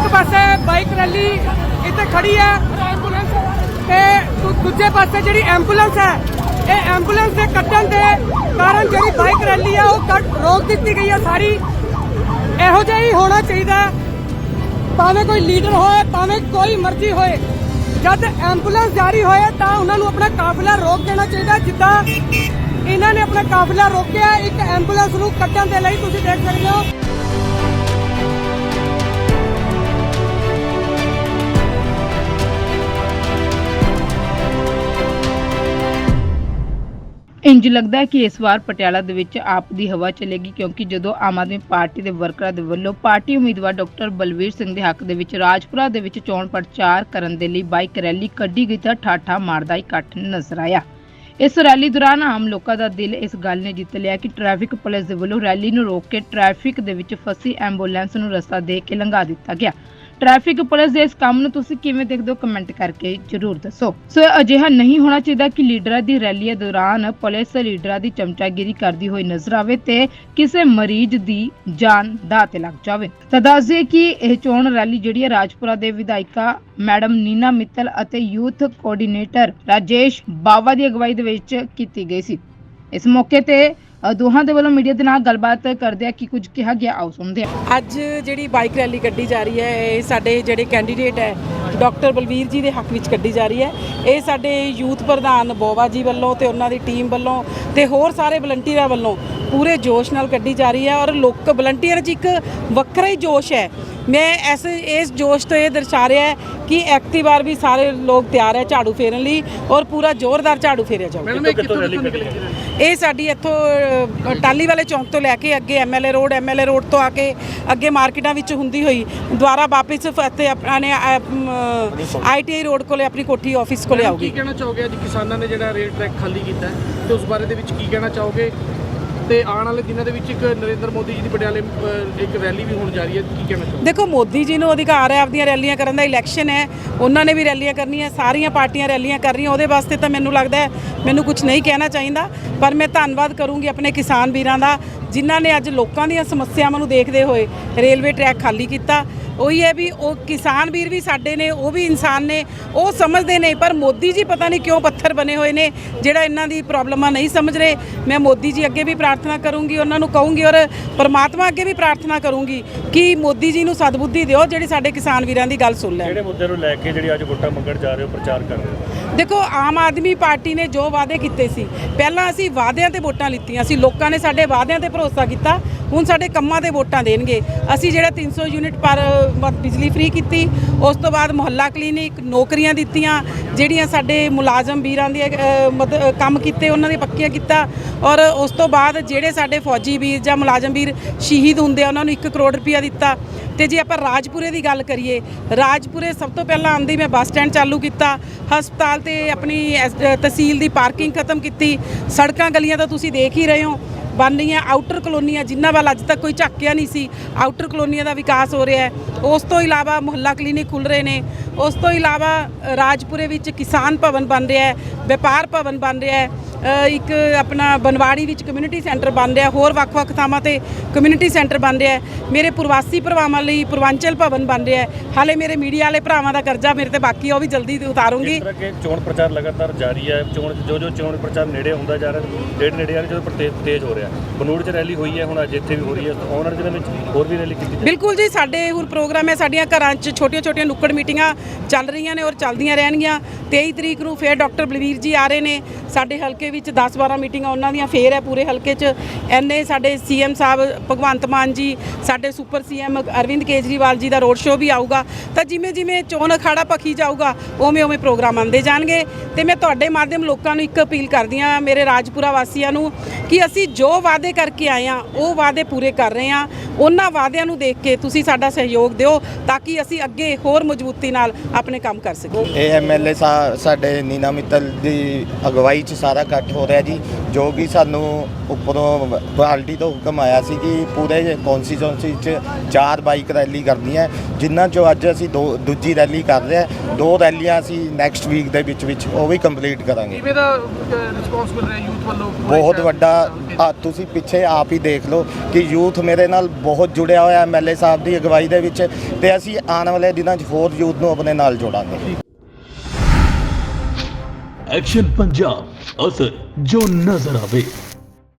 ਇੱਕ ਪਾਸੇ bike rally ਇੱਥੇ ਖੜੀ ਹੈ ਤੇ ਦੂਜੇ ਪਾਸੇ ਜਿਹੜੀ ਐਂਬੂਲੈਂਸ ਹੈ, ਇਹ ਐਂਬੂਲੈਂਸ ਦੇ ਕੱਟਣ ਦੇ ਕਾਰਨ ਜਿਹੜੀ ਬਾਈਕ ਰੈਲੀ ਹੈ, ਉਹ ਕੱਟ, ਰੋਕ ਦਿੱਤੀ ਗਈ ਹੈ ਸਾਰੀ। ਇਹੋ ਜਿਹਾ ਹੀ ਹੋਣਾ ਚਾਹੀਦਾ ਭਾਵੇਂ ਕੋਈ ਲੀਡਰ ਹੋਏ, ਭਾਵੇਂ ਕੋਈ ਮਰਜ਼ੀ ਹੋਏ, ਜਦ ਐਂਬੂਲੈਂਸ ਜਾਰੀ ਹੋਏ, ਤਾਂ ਉਹਨਾਂ ਨੂੰ ਆਪਣਾ ਕਾਫਲਾ ਰੋਕ ਦੇਣਾ ਚਾਹੀਦਾ ਜਿੱਦਾਂ ਇਹਨਾਂ ਨੇ ਆਪਣਾ ਕਾਫਲਾ ਰੋਕਿਆ, ਇੱਕ ਐਂਬੂਲੈਂਸ ਨੂੰ ਕੱਢਣ ਦੇ ਲਈ ਤੁਸੀਂ ਦੇਖ ਸਕਦੇ ਹੋ। ਇੰਜ ਲੱਗਦਾ ਹੈ ਕਿ ਇਸ ਵਾਰ ਪਟਿਆਲਾ ਦੇ ਵਿੱਚ ਆਪ ਦੀ ਹਵਾ ਚਲੇਗੀ ਕਿਉਂਕਿ ਜਦੋਂ ਆਮ ਆਦਮੀ ਪਾਰਟੀ ਦੇ ਵਰਕਰਾਂ ਦੇ ਵੱਲੋਂ ਪਾਰਟੀ ਉਮੀਦਵਾਰ ਡਾਕਟਰ ਬਲਵੀਰ ਸਿੰਘ ਦੇ ਹੱਕ ਦੇ ਵਿੱਚ ਰਾਜਪੁਰਾ ਦੇ ਵਿੱਚ ਚੋਣ ਪ੍ਰਚਾਰ ਕਰਨ ਦੇ ਲਈ ਬਾਈਕ ਰੈਲੀ ਕੱਢੀ ਗਈ ਤਾਂ ਠਾਠਾ ਮਾਰਦਾ ਇਕੱਠ ਨਜ਼ਰ ਆਇਆ। ਇਸ ਰੈਲੀ ਦੌਰਾਨ ਆਮ ਲੋਕਾਂ ਦਾ ਦਿਲ ਇਸ ਗੱਲ ਨੇ ਜਿੱਤ ਲਿਆ ਕਿ ਟ੍ਰੈਫਿਕ ਪੁਲਿਸ ਦੇ ਵੱਲੋਂ ਰੈਲੀ ਨੂੰ ਰੋਕ ਕੇ ਟ੍ਰੈਫਿਕ ਦੇ ਵਿੱਚ ਫਸੀ ਐਂਬੂਲੈਂਸ ਨੂੰ ਰਸਤਾ ਦੇ ਕੇ ਲੰਘਾ ਦਿੱਤਾ ਗਿਆ। ਟ੍ਰੈਫਿਕ ਪੁਲਿਸ ਦੇ ਇਸ ਕੰਮ ਨੂੰ ਤੁਸੀਂ ਕਿਵੇਂ ਦੇਖਦੇ ਹੋ? ਕਮੈਂਟ ਕਰਕੇ ਜਰੂਰ ਦੱਸੋ। ਸੋ ਅਜਿਹਾ ਨਹੀਂ ਹੋਣਾ ਚਾਹੀਦਾ ਕਿ ਲੀਡਰਾਂ ਦੀ ਰੈਲੀ ਦੌਰਾਨ ਪੁਲਿਸ ਲੀਡਰਾਂ ਦੀ ਚਮਚਾਗਿਰੀ ਕਰਦੀ ਹੋਈ ਨਜ਼ਰ ਆਵੇ ਤੇ ਕਿਸੇ ਮਰੀਜ਼ ਦੀ ਜਾਨ ਦਾਅ ਤੇ ਲੱਗ ਜਾਵੇ। ਤਾਂ ਦੱਸ ਦਈਏ ਕਿ ਇਹ ਚੋਣ ਰੈਲੀ ਜਿਹੜੀ ਹੈ ਰਾਜਪੁਰਾ ਦੇ ਵਿਧਾਇਕਾ ਮੈਡਮ ਨੀਨਾ ਮਿੱਤਲ ਅਤੇ ਯੂਥ ਕੋਆਰਡੀਨੇਟਰ ਰਾਜੇਸ਼ ਬਾਵਾ ਦੀ ਅਗਵਾਈ ਦੇ ਵਿੱਚ ਕੀਤੀ ਗਈ ਸੀ। ਇਸ ਮੌਕੇ ਤੇ ਦੋਹਾਂ ਦੇ ਵੱਲੋਂ ਮੀਡੀਆ ਦੇ ਨਾਲ ਗੱਲਬਾਤ ਕਰਦਿਆਂ ਕੀ ਕੁਝ ਕਿਹਾ ਗਿਆ ਆਓ ਸੁਣਦੇ ਹਾਂ। ਅੱਜ ਜਿਹੜੀ ਬਾਈਕ ਰੈਲੀ ਕੱਢੀ ਜਾ ਰਹੀ ਹੈ ਇਹ ਸਾਡੇ ਜਿਹੜੇ ਕੈਂਡੀਡੇਟ ਹੈ ਡਾਕਟਰ ਬਲਵੀਰ ਜੀ ਦੇ ਹੱਕ ਵਿੱਚ ਕੱਢੀ ਜਾ ਰਹੀ ਹੈ। ਇਹ ਸਾਡੇ ਯੂਥ ਪ੍ਰਧਾਨ ਬੋਵਾ ਜੀ ਵੱਲੋਂ ਤੇ ਉਹਨਾਂ ਦੀ ਟੀਮ ਵੱਲੋਂ ਤੇ ਹੋਰ ਸਾਰੇ ਵਲੰਟੀਅਰਾਂ ਵੱਲੋਂ ਪੂਰੇ ਜੋਸ਼ ਨਾਲ ਕੱਢੀ ਜਾ ਰਹੀ ਹੈ ਔਰ ਲੋਕ ਵਲੰਟੀਅਰ 'ਚ ਇੱਕ ਵੱਖਰਾ ਹੀ ਜੋਸ਼ ਹੈ। ਮੈਂ ਇਸ ਇਸ ਜੋਸ਼ ਤੋਂ ਇਹ ਦਰਸਾ ਰਿਹਾ ਹੈ ਕਿ ਐਕਟਿਵ ਵਾਰ ਵੀ ਸਾਰੇ ਲੋਕ ਤਿਆਰ ਹੈ ਝਾੜੂ ਫੇਰਨ ਲਈ ਔਰ ਪੂਰਾ ਜ਼ੋਰਦਾਰ ਝਾੜੂ ਫੇਰਿਆ ਜਾਊਗਾ ਇਹ ਸਾਡੀ ਇੱਥੋਂ ਅ, ਟਾਲੀ ਵਾਲੇ ਚੌਂਕ ਤੋਂ ਲੈ ਕੇ ਅੱਗੇ ਐਮਐਲਏ ਰੋਡ ਐਮਐਲਏ ਰੋਡ ਤੋਂ ਆ ਕੇ ਅੱਗੇ ਮਾਰਕੀਟਾਂ ਵਿੱਚ ਹੁੰਦੀ ਹੋਈ ਦੁਆਰਾ ਵਾਪਸ ਇੱਥੇ ਆਪਣੇ ਆਈਟੀਆਈ ਰੋਡ ਕੋਲੇ ਆਪਣੀ ਕੋਠੀ ਆਫਿਸ ਕੋਲੇ ਕੀ ਆਊਗੀ। ਕਹਿਣਾ ਚਾਹੋਗੇ ਅੱਜ ਕਿਸਾਨਾਂ ਨੇ ਜਿਹੜਾ ਰੇਲ ਟਰੈਕ ਖਾਲੀ ਕੀਤਾ ਹੈ? ਤੇ ਉਸ ਬਾਰੇ ਦੇ ਵਿੱਚ ਕੀ ਕਹਿਣਾ ਚਾਹੋਗੇ? ਤੇ ਆਉਣ ਵਾਲੇ ਦਿਨਾਂ ਦੇ ਵਿੱਚ ਇੱਕ ਨਰਿੰਦਰ ਮੋਦੀ ਜੀ ਦੀ ਪਟਿਆਲੇ ਇੱਕ ਰੈਲੀ ਵੀ ਹੋਣ ਜਾ ਰਹੀ ਹੈ ਕੀ ਕਹਿਣਾ ਚਾਹੋਗੇ? ਦੇਖੋ ਮੋਦੀ ਜੀ ਨੂੰ ਅਧਿਕਾਰ ਹੈ ਆਪਣੀਆਂ ਰੈਲੀਆਂ ਕਰਨ ਦਾ ਇਲੈਕਸ਼ਨ ਹੈ ਉਹਨਾਂ ਨੇ ਵੀ ਰੈਲੀਆਂ ਕਰਨੀਆਂ ਸਾਰੀਆਂ ਪਾਰਟੀਆਂ ਰੈਲੀਆਂ ਕਰ ਰਹੀਆਂ ਉਹਦੇ ਵਾਸਤੇ ਤਾਂ ਮੈਨੂੰ ਲੱਗਦਾ ਹੈ ਮੈਨੂੰ ਕੁਝ ਨਹੀਂ ਕਹਿਣਾ ਚਾਹੀਦਾ। ਪਰ ਮੈਂ ਧੰਨਵਾਦ ਕਰੂੰਗੀ ਆਪਣੇ ਕਿਸਾਨ ਵੀਰਾਂ ਦਾ, ਜਿਨ੍ਹਾਂ ਨੇ ਅੱਜ ਲੋਕਾਂ ਦੀਆਂ ਸਮੱਸਿਆਵਾਂ ਨੂੰ ਦੇਖਦੇ ਹੋਏ ਰੇਲਵੇ ਟਰੈਕ ਖਾਲੀ ਕੀਤਾ। ਉਹੀ ਹੈ ਵੀ ਉਹ ਕਿਸਾਨ ਵੀਰ ਵੀ ਸਾਡੇ ਨੇ, ਉਹ ਵੀ ਇਨਸਾਨ ਨੇ, ਉਹ ਸਮਝਦੇ ਨੇ, ਪਰ ਮੋਦੀ ਜੀ ਪਤਾ ਨਹੀਂ ਕਿਉਂ ਪੱਥਰ ਬਣੇ ਹੋਏ ਨੇ, ਜਿਹੜਾ ਇਹਨਾਂ ਦੀ ਪ੍ਰੋਬਲਮਾਂ ਨਹੀਂ ਸਮਝ ਰਹੇ। ਮੈਂ ਮੋਦੀ ਜੀ ਅੱਗੇ ਵੀ ਪ੍ਰਾਰਥਨਾ ਕਰੂੰਗੀ, ਉਹਨਾਂ ਨੂੰ ਕਹੂੰਗੀ ਔਰ ਪਰਮਾਤਮਾ ਅੱਗੇ ਵੀ ਪ੍ਰਾਰਥਨਾ ਕਰੂੰਗੀ ਕਿ ਮੋਦੀ ਜੀ ਨੂੰ ਸਦਬੁੱਧੀ ਦਿਓ ਜਿਹੜੀ ਸਾਡੇ ਕਿਸਾਨ ਵੀਰਾਂ ਦੀ ਗੱਲ ਸੁਣ ਲੈਣ। ਕਿਹੜੇ ਮੁੱਦੇ ਨੂੰ ਲੈ ਕੇ ਜਿਹੜੀ ਅੱਜ ਵੋਟਾਂ ਮੰਗਣ ਜਾ ਰਹੇ ਹੋ, ਪ੍ਰਚਾਰ ਕਰ ਰਹੇ ਹੋ? ਦੇਖੋ, ਆਮ ਆਦਮੀ ਪਾਰਟੀ ਨੇ ਜੋ ਵਾਅਦੇ ਕੀਤੇ ਸੀ, ਪਹਿਲਾਂ ਅਸੀਂ ਵਾਅਦਿਆਂ ਤੇ ਵੋਟਾਂ ਲਿੱਤੀਆਂ ਸੀ, ਲੋਕਾਂ ਨੇ ਸਾਡੇ ਵਾਅਦਿਆਂ ਤੇ ਭਰੋਸਾ ਕੀਤਾ ਹੁਣ ਸਾਡੇ ਕੰਮਾਂ ਤੇ ਵੋਟਾਂ ਦੇਣਗੇ। ਅਸੀਂ ਜਿਹੜਾ 300 ਯੂਨਿਟ ਪਰ ਬਿਜਲੀ ਫ੍ਰੀ ਕੀਤੀ ਉਸ ਤੋਂ ਬਾਅਦ ਮੁਹੱਲਾ ਕਲੀਨਿਕ ਨੌਕਰੀਆਂ ਦਿੱਤੀਆਂ ਜਿਹੜੀਆਂ ਸਾਡੇ ਮੁਲਾਜ਼ਮ ਵੀਰਾਂ ਦੇ ਅ, ਕੰਮ ਕੀਤੇ ਉਹਨਾਂ ਦੇ ਪੱਕੀਆਂ ਕੀਤਾ। ਔਰ ਉਸ ਤੋਂ ਬਾਅਦ ਜਿਹੜੇ ਸਾਡੇ ਫੌਜੀ ਵੀਰ ਜਾਂ ਮੁਲਾਜ਼ਮ ਵੀਰ ਸ਼ਹੀਦ ਹੁੰਦੇ ਆ ਉਹਨਾਂ ਨੂੰ 1 ਕਰੋੜ ਰੁਪਇਆ ਦਿੱਤਾ। ਤੇ ਜੇ ਆਪਾਂ ਰਾਜਪੁਰੇ ਦੀ ਗੱਲ ਕਰੀਏ ਰਾਜਪੁਰੇ ਸਭ ਤੋਂ ਪਹਿਲਾਂ ਆਂਦੀ ਮੈਂ ਬੱਸ ਸਟੈਂਡ ਚਾਲੂ ਕੀਤਾ। ਹਸਪਤਾਲ ਤੇ ਆਪਣੀ ਐਸ- ਤਹਿਸੀਲ ਦੀ ਪਾਰਕਿੰਗ ਖਤਮ ਕੀਤੀ। ਸੜਕਾਂ ਗਲੀਆਂ ਤਾਂ ਤੁਸੀਂ ਦੇਖ ਹੀ ਰਹੇ ਹੋ। ਬਣ ਰਹੀਆਂ ਆਊਟਰ ਕਲੋਨੀਆਂ ਜਿਨ੍ਹਾਂ ਵੱਲ ਅੱਜ ਤੱਕ ਕੋਈ ਝਾਕਿਆ ਨਹੀਂ ਸੀ ਆਊਟਰ ਕਲੋਨੀਆਂ ਦਾ ਵਿਕਾਸ ਹੋ ਰਿਹਾ ਹੈ। ਉਸ ਤੋਂ ਇਲਾਵਾ ਮੁਹੱਲਾ ਕਲੀਨਿਕ ਖੁੱਲ ਰਹੇ ਨੇ। ਉਸ ਤੋਂ ਇਲਾਵਾ ਰਾਜਪੁਰੇ ਵਿੱਚ ਕਿਸਾਨ ਭਵਨ ਬਣ ਰਿਹਾ ਹੈ, ਵਪਾਰ ਭਵਨ ਬਣ ਰਿਹਾ ਹੈ। ਇੱਕ ਆਪਣਾ ਬਨਵਾੜੀ ਵਿੱਚ ਕਮਿਊਨਿਟੀ ਸੈਂਟਰ ਬਣ ਰਿਹਾ ਹੋਰ ਵੱਖ-ਵੱਖ ਥਾਵਾਂ ਤੇ ਕਮਿਊਨਿਟੀ ਸੈਂਟਰ ਬਣ ਰਿਹਾ ਮੇਰੇ ਪ੍ਰਵਾਸੀ ਭਰਾਵਾਂ ਲਈ ਪੂਰਵਾਂਚਲ ਭਵਨ ਬਣ ਰਿਹਾ ਹਾਲੇ ਮੇਰੇ ਮੀਡੀਆ ਵਾਲੇ ਭਰਾਵਾਂ ਦਾ ਕਰਜ਼ਾ ਮੇਰੇ ਤੇ ਬਾਕੀ ਉਹ ਵੀ ਜਲਦੀ ਉਤਾਰੂੰਗੀ। ਜਿਸ ਤਰ੍ਹਾਂ ਕਿ ਚੋਣ ਪ੍ਰਚਾਰ ਲਗਾਤਾਰ ਜਾਰੀ ਹੈ। ਚੋਣ ਜੋ ਜੋ ਚੋਣ ਪ੍ਰਚਾਰ ਨੇੜੇ ਹੁੰਦਾ ਜਾ ਰਿਹਾ ਡੇਢ ਨੇੜੇ ਆ ਰਿਹਾ ਜਦੋਂ ਤੇਜ਼ ਹੋ ਰਿਹਾ। ਬਨੂੜ 'ਚ ਰੈਲੀ ਹੋਈ ਹੈ ਹੁਣ ਅੱਜ ਇੱਥੇ ਵੀ ਹੋ ਰਹੀ ਹੈ। ਵਾਲੇ ਦਿਨਾਂ ਵਿੱਚ ਹੋਰ ਵੀ ਰੈਲੀ ਕੀਤੀ ਬਿਲਕੁਲ ਜੀ ਸਾਡੇ ਹੁਣ ਪ੍ਰੋਗਰਾਮ ਹੈ ਸਾਡੀਆਂ ਘਰਾਂ 'ਚ ਛੋਟੀਆਂ-ਛੋਟੀਆਂ ਨੁੱਕੜ ਮੀਟਿੰਗਾਂ ਚੱਲ ਰਹੀਆਂ ਨੇ ਔਰ ਚੱਲਦੀਆਂ ਰਹਿਣਗੀਆਂ। 23 ਤਰੀਕ ਨੂੰ ਫੇਰ ਡਾਕਟਰ ਬਲਵੀਰ ਜੀ ਆ ਰਹੇ ਨੇ। ਸਾਡੇ ਹਲਕੇ ਵਿੱਚ 10-12 ਮੀਟਿੰਗਾਂ ਉਹਨਾਂ ਦੀਆਂ ਫੇਰ ਹੈ ਪੂਰੇ ਹਲਕੇ 'ਚ। ਐਨੇ ਸਾਡੇ ਸੀਐਮ ਸਾਹਿਬ, ਭਗਵੰਤ ਮਾਨ ਜੀ, ਸਾਡੇ ਸੁਪਰ ਸੀਐਮ ਅਰਵਿੰਦ ਕੇਜਰੀਵਾਲ ਜੀ ਦਾ ਰੋਡ ਸ਼ੋਅ ਵੀ ਆਊਗਾ। ਤਾਂ ਜਿਵੇਂ ਜਿਵੇਂ ਚੋਣ ਅਖਾੜਾ ਪੱਖੀ ਜਾਊਗਾ, ਉਵੇਂ ਉਵੇਂ ਪ੍ਰੋਗਰਾਮ ਆਉਂਦੇ ਜਾਣਗੇ। ਤੇ ਮੈਂ ਤੁਹਾਡੇ ਮਾਧਿਅਮ ਲੋਕਾਂ ਨੂੰ ਇੱਕ ਅਪੀਲ ਕਰਦੀ ਹਾਂ, ਮੇਰੇ ਰਾਜਪੁਰਾ ਵਾਸੀਆਂ ਨੂੰ, ਕਿ ਅਸੀਂ ਜੋ ਵਾਅਦੇ ਕਰਕੇ ਆਏ ਆ ਉਹ ਵਾਅਦੇ ਪੂਰੇ ਕਰ ਰਹੇ ਆ ਉਹਨਾਂ ਵਾਅਦਿਆਂ ਨੂੰ ਦੇਖ ਕੇ ਤੁਸੀਂ ਸਾਡਾ ਸਹਿਯੋਗ ਦਿਓ ਤਾਂ ਕਿ ਅਸੀਂ ਅੱਗੇ ਹੋਰ ਮਜ਼ਬੂਤੀ ਨਾਲ ਆਪਣੇ ਕੰਮ ਕਰ ਸਕੀਏ। ਇਹ ਐਮਐਲਏ ਸਾਡੇ ਨੀਨਾ ਮਿੱਤਲ ਦੀ ਅਗਵਾਈ 'ਚ ਸਾਰਾ ਇਕੱਠ ਹੋ ਰਿਹਾ ਜੀ ਜੋ ਕਿ ਸਾਨੂੰ ਉੱਪਰੋਂ ਪਾਰਟੀ ਤੋਂ ਹੁਕਮ ਆਇਆ ਸੀ ਕਿ ਪੂਰੇ ਕੌਂਸਟੀਚੁਐਂਸੀ 'ਚ ਚਾਰ ਬਾਈਕ ਰੈਲੀ ਕਰਨੀ ਹੈ ਜਿਨ੍ਹਾਂ 'ਚੋਂ ਅੱਜ ਅਸੀਂ ਦੋ ਦੂਜੀ ਰੈਲੀ ਕਰ ਰਹੇ ਹਾਂ। ਦੋ ਰੈਲੀਆਂ ਅਸੀਂ ਨੈਕਸਟ ਵੀਕ ਦੇ ਵਿੱਚ ਵਿੱਚ ਉਹ ਵੀ ਕੰਪਲੀਟ ਕਰਾਂਗੇ। ਕਿਵੇਂ ਦਾ ਰਿਸਪੌਂਸ ਮਿਲ ਰਿਹਾ ਯੂਥ ਵੱਲੋਂ? ਬਹੁਤ ਵੱਡਾ ਤੁਸੀਂ ਪਿੱਛੇ ਆਪ ਹੀ ਦੇਖ ਲਓ ਕਿ ਯੂਥ ਮੇਰੇ ਨਾਲ ਬਹੁਤ ਜੁੜਿਆ ਹੋਇਆ ਐਮਐਲਏ ਸਾਹਿਬ ਦੀ ਅਗਵਾਈ ਦੇ ਵਿੱਚ ਤੇ ਅਸੀਂ ਆਉਣ ਵਾਲੇ ਦਿਨਾਂ 'ਚ ਹੋਰ ਯੂਥ ਨੂੰ ਆਪਣੇ ਨਾਲ ਜੋੜਾਂਗੇ। ਐਕਸ਼ਨ ਪੰਜਾਬ ਅਸਰ ਜੋ ਨਜ਼ਰ ਆਵੇ।